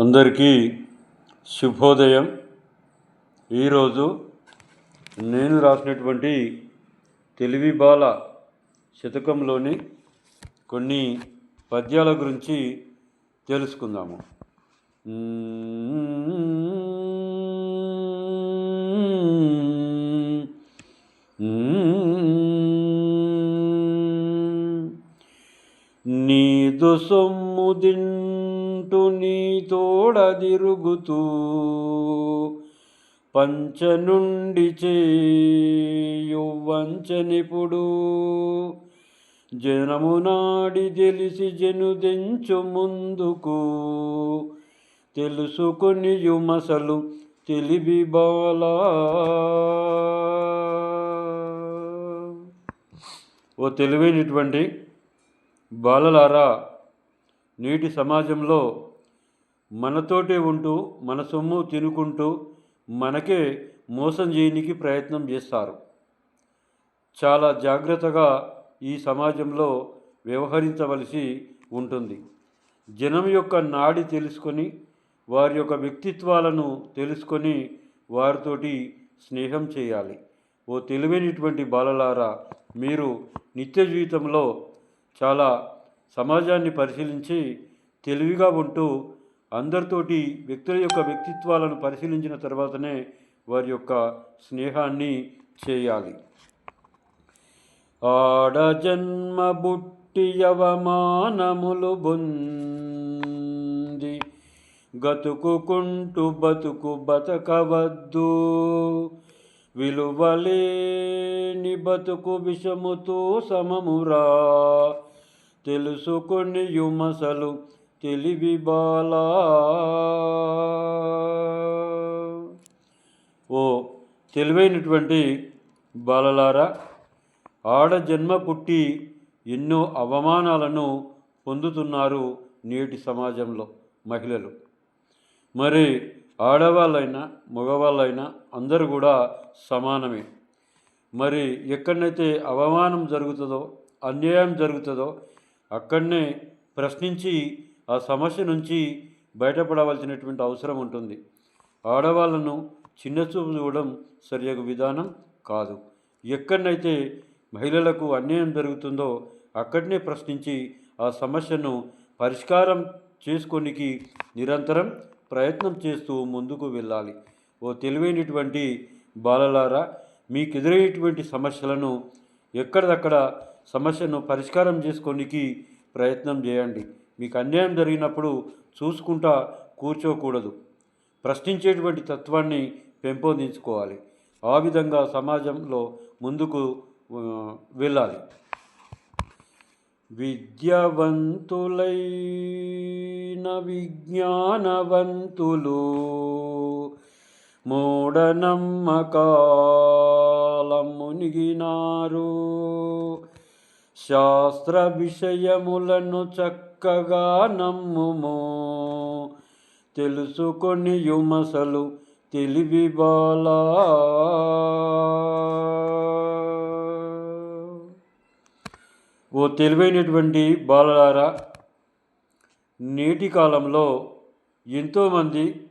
అందరికీ శుభోదయం. ఈరోజు నేను రాసినటువంటి తెలివి బాల శతకంలోని కొన్ని పద్యాల గురించి తెలుసుకుందాము. నీదు సొమ్ము దింటు నీ తోడదిరుగుతూ పంచ నుండి చేయు జనమునాడి తెలిసి జనుదెంచు ముందుకు తెలుసుకొని యుమసలు తెలివి బాలా. ఓ తెలివైనటువంటి బాలలారా నేటి సమాజంలో మనతోటే ఉంటూ మన సొమ్ము తినుకుంటూ మనకే మోసం చేయనికి ప్రయత్నం చేస్తారు. చాలా జాగ్రత్తగా ఈ సమాజంలో వ్యవహరించవలసి ఉంటుంది. జనం యొక్క నాడి తెలుసుకొని వారి యొక్క వ్యక్తిత్వాలను తెలుసుకొని వారితోటి స్నేహం చేయాలి. ఓ తెలివైనటువంటి బాలలారా మీరు నిత్య జీవితంలో చాలా సమాజాన్ని పరిశీలించి తెలివిగా ఉంటూ అందరితోటి వ్యక్తుల యొక్క వ్యక్తిత్వాలను పరిశీలించిన తర్వాతనే వారి యొక్క స్నేహాన్ని చేయాలి. ఆడజన్మ బుట్టి అవమానములు బొంది గతుకుకుంటూ బతుకు బతకవద్దు. విలువలేని బతుకు విషముతో సమమురా తెలుసుకొని యుమసలు తెలివి బాలా. ఓ తెలివైనటువంటి బాలలారా ఆడ జన్మ పుట్టి ఎన్నో అవమానాలను పొందుతున్నారు నేటి సమాజంలో మహిళలు. మరి ఆడవాళ్ళైనా మగవాళ్ళైనా అందరూ కూడా సమానమే. మరి ఎక్కడనైతే అవమానం జరుగుతుందో అన్యాయం జరుగుతుందో అక్కడనే ప్రశ్నించి ఆ సమస్య నుంచి బయటపడవలసినటువంటి అవసరం ఉంటుంది. ఆడవాళ్ళను చిన్నచూపు చూడడం సరియగు విధానం కాదు. ఎక్కడనైతే మహిళలకు అన్యాయం జరుగుతుందో అక్కడనే ప్రశ్నించి ఆ సమస్యను పరిష్కారం చేసుకోనికి నిరంతరం ప్రయత్నం చేస్తూ ముందుకు వెళ్ళాలి. ఓ తెలివైనటువంటి బాలలారా మీకు ఎదురయ్యేటువంటి సమస్యలను ఎక్కడిదక్కడ సమస్యను పరిష్కారం చేసుకోనికి ప్రయత్నం చేయండి. మీకు అన్యాయం జరిగినప్పుడు చూసుకుంటా కూర్చోకూడదు. ప్రశ్నించేటువంటి తత్వాన్ని పెంపొందించుకోవాలి. ఆ విధంగా సమాజంలో ముందుకు వెళ్ళాలి. విద్యవంతులైన విజ్ఞానవంతులు మూఢనమ్మకాల మునిగినారు. శాస్త్ర విషయములను చక్కగా నమ్ముము. తెలుసుకొని యుమసలు తెలివి బాలా. ఓ తెలివైనటువంటి బాలలారా నేటి కాలంలో ఎంతోమంది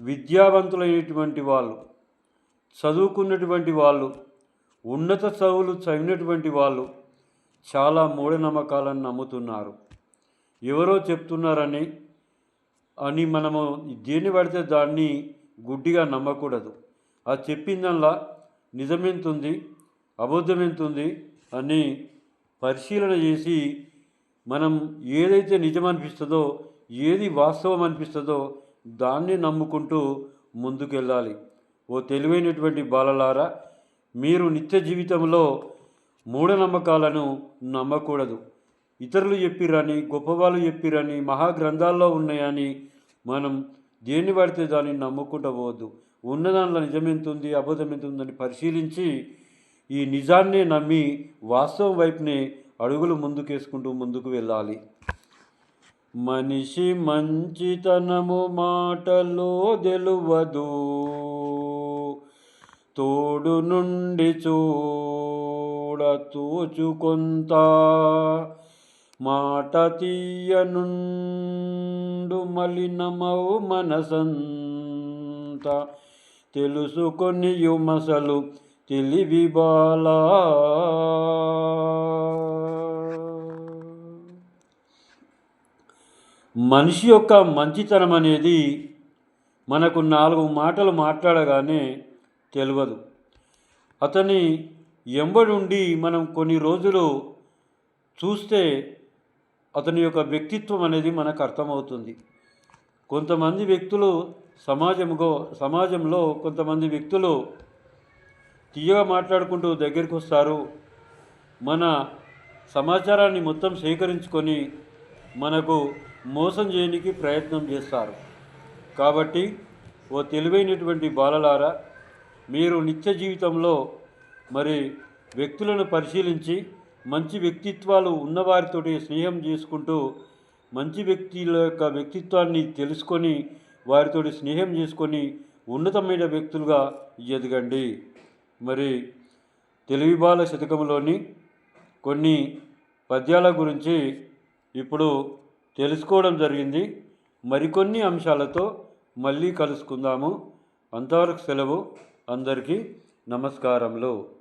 విద్యావంతులైనటువంటి వాళ్ళు చదువుకున్నటువంటి వాళ్ళు ఉన్నత చదువులు చదివినటువంటి వాళ్ళు చాలా మూఢనమ్మకాలను నమ్ముతున్నారు. ఎవరో చెప్తున్నారని అని మనము దేన్ని పడితే దాన్ని గుడ్డిగా నమ్మకూడదు. ఆ చెప్పిందల్లా నిజమెంతుంది అబద్ధమెంతుంది అని పరిశీలన చేసి మనం ఏదైతే నిజం అనిపిస్తుందో ఏది వాస్తవం అనిపిస్తుందో దాన్ని నమ్ముకుంటూ ముందుకెళ్ళాలి. ఓ తెలివైనటువంటి బాలలారా మీరు నిత్య జీవితంలో మూఢనమ్మకాలను నమ్మకూడదు. ఇతరులు చెప్పిరని గొప్పవాళ్ళు చెప్పిరని మహాగ్రంథాల్లో ఉన్నాయని మనం దేన్ని పడితే దాన్ని నమ్ముకుంటూ పోవద్దు. ఉన్న దాంట్లో నిజం ఎంత ఉంది అబద్ధం ఎంత ఉందని పరిశీలించి ఈ నిజాన్నే నమ్మి వాస్తవం వైపునే అడుగులు ముందుకేసుకుంటూ ముందుకు వెళ్ళాలి. మనిషి మంచితనము మాటలో తెలువదు. తోడు నుండి చూ కూడా తోచుకొంత మాట తీయనుండు మలినమవు మలినమౌ మనసంత. తెలుసుకొని యుమసలు తెలివి బాలా. మనిషి యొక్క మంచితనం అనేది మనకు నాలుగు మాటలు మాట్లాడగానే తెలియదు అతని ఎంబడుండి మనం కొన్ని రోజులు చూస్తే అతని యొక్క వ్యక్తిత్వం అనేది మనకు అర్థమవుతుంది. కొంతమంది వ్యక్తులు సమాజంలో సమాజంలో కొంతమంది వ్యక్తులు తీయగా మాట్లాడుకుంటూ దగ్గరికి వస్తారు. మన సమాచారాన్ని మొత్తం సేకరించుకొని మనకు మోసం చేయడానికి ప్రయత్నం చేస్తారు. కాబట్టి ఓ తెలివైనటువంటి బాలలారా మీరు నిత్య జీవితంలో మరి వ్యక్తులను పరిశీలించి మంచి వ్యక్తిత్వాలు ఉన్నవారితోటి స్నేహం చేసుకుంటూ మంచి వ్యక్తుల యొక్క వ్యక్తిత్వాన్ని తెలుసుకొని వారితోటి స్నేహం చేసుకొని ఉన్నతమైన వ్యక్తులుగా ఎదగండి. మరి తెలివి బాల శతకంలోని కొన్ని పద్యాల గురించి ఇప్పుడు తెలుసుకోవడం జరిగింది. మరికొన్ని అంశాలతో మళ్ళీ కలుసుకుందాము. అంతవరకు సెలవు. అందరికీ నమస్కారములు.